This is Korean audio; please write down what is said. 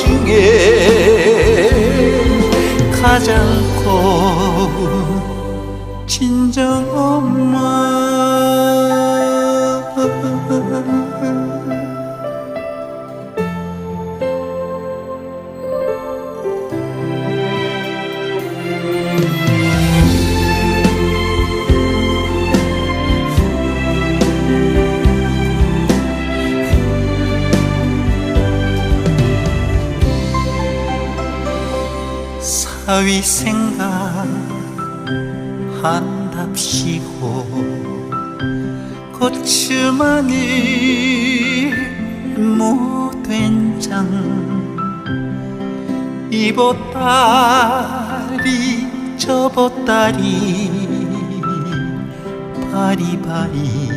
중에 가장 커 진정 엄마. 사위 생각 한답시고 거침하니 못된 장 입었다리 접었다리 바리바리